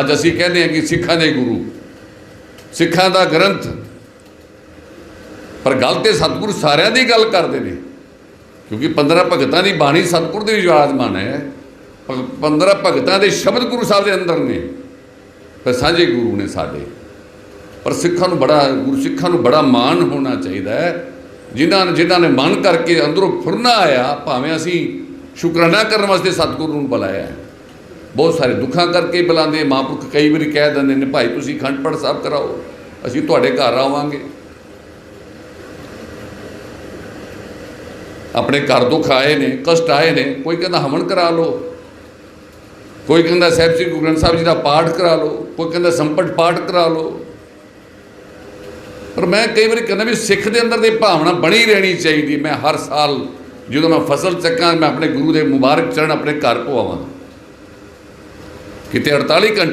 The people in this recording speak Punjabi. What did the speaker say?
ਅੱਜ ਅਸੀਂ ਕਹਿੰਦੇ ਹਾਂ ਕਿ ਸਿੱਖਾਂ ਦੇ ਗੁਰੂ, ਸਿੱਖਾਂ ਦਾ ਗ੍ਰੰਥ। ਪਰ ਗੱਲ ਤੇ ਸਤਿਗੁਰੂ ਸਾਰਿਆਂ ਦੀ ਗੱਲ ਕਰਦੇ ਨੇ, ਕਿਉਂਕਿ 15 ਭਗਤਾਂ ਦੀ ਬਾਣੀ ਸਤਿਗੁਰ ਦੇ ਵਿਰਾਜਮਾਨ ਹੈ। 15 ਭਗਤਾਂ ਦੇ ਸ਼ਬਦ ਗੁਰੂ ਸਾਹਿਬ ਦੇ ਅੰਦਰ ਨੇ। ਪਰ ਸਾਂਝੇ ਗੁਰੂ ਨੇ ਸਾਡੇ। ਪਰ ਸਿੱਖਾਂ ਨੂੰ ਬੜਾ, ਗੁਰੂ ਸਿੱਖਾਂ ਨੂੰ ਬੜਾ ਮਾਣ ਹੋਣਾ ਚਾਹੀਦਾ ਹੈ। ਜਿਨ੍ਹਾਂ ਜਿਨ੍ਹਾਂ ਨੇ ਮਨ ਕਰਕੇ ਅੰਦਰੋਂ ਫੁਰਨਾ ਆਇਆ, ਭਾਵੇਂ ਅਸੀਂ ਸ਼ੁਕਰਾਨਾ ਕਰਨ ਵਾਸਤੇ ਸਤਿਗੁਰੂ ਨੂੰ ਬੁਲਾਇਆ ਹੈ। ਬਹੁਤ ਸਾਰੇ ਦੁੱਖਾਂ ਕਰਕੇ ਬੁਲਾਉਂਦੇ ਮਹਾਂਪੁਰਖ ਕਈ ਵਾਰੀ ਕਹਿ ਦਿੰਦੇ ਨੇ, ਭਾਈ, ਤੁਸੀਂ ਖੰਡ ਪਾਠ ਸਾਹਿਬ ਕਰਾਓ, ਅਸੀਂ ਤੁਹਾਡੇ ਘਰ ਆਵਾਂਗੇ। ਆਪਣੇ ਘਰ ਦੁੱਖ ਆਏ ਨੇ, ਕਸ਼ਟ ਆਏ ਨੇ, ਕੋਈ ਕਹਿੰਦਾ ਹਮਨ ਕਰਾ ਲਓ। ਕੋਈ ਕਹਿੰਦਾ ਸਾਹਿਬ ਸ੍ਰੀ ਗੁਰੂ ਗ੍ਰੰਥ ਸਾਹਿਬ ਜੀ ਦਾ ਪਾਠ ਕਰਾ ਲਓ। ਕੋਈ ਕਹਿੰਦਾ ਸੰਪਟ ਪਾਠ ਕਰਾ ਲਓ। ਪਰ ਮੈਂ ਕਈ ਵਾਰੀ ਕਹਿੰਦਾ ਵੀ ਸਿੱਖ ਦੇ ਅੰਦਰ ਦੀ ਭਾਵਨਾ ਬਣੀ ਰਹਿਣੀ ਚਾਹੀਦੀ। ਮੈਂ ਹਰ ਸਾਲ ਜਦੋਂ ਮੈਂ ਫਸਲ ਚੱਕਾਂ, ਮੈਂ ਆਪਣੇ ਗੁਰੂ ਦੇ ਮੁਬਾਰਕ ਚਰਨ ਆਪਣੇ ਘਰ ਪਵਾਵਾਂ। किती अडताळी कंटे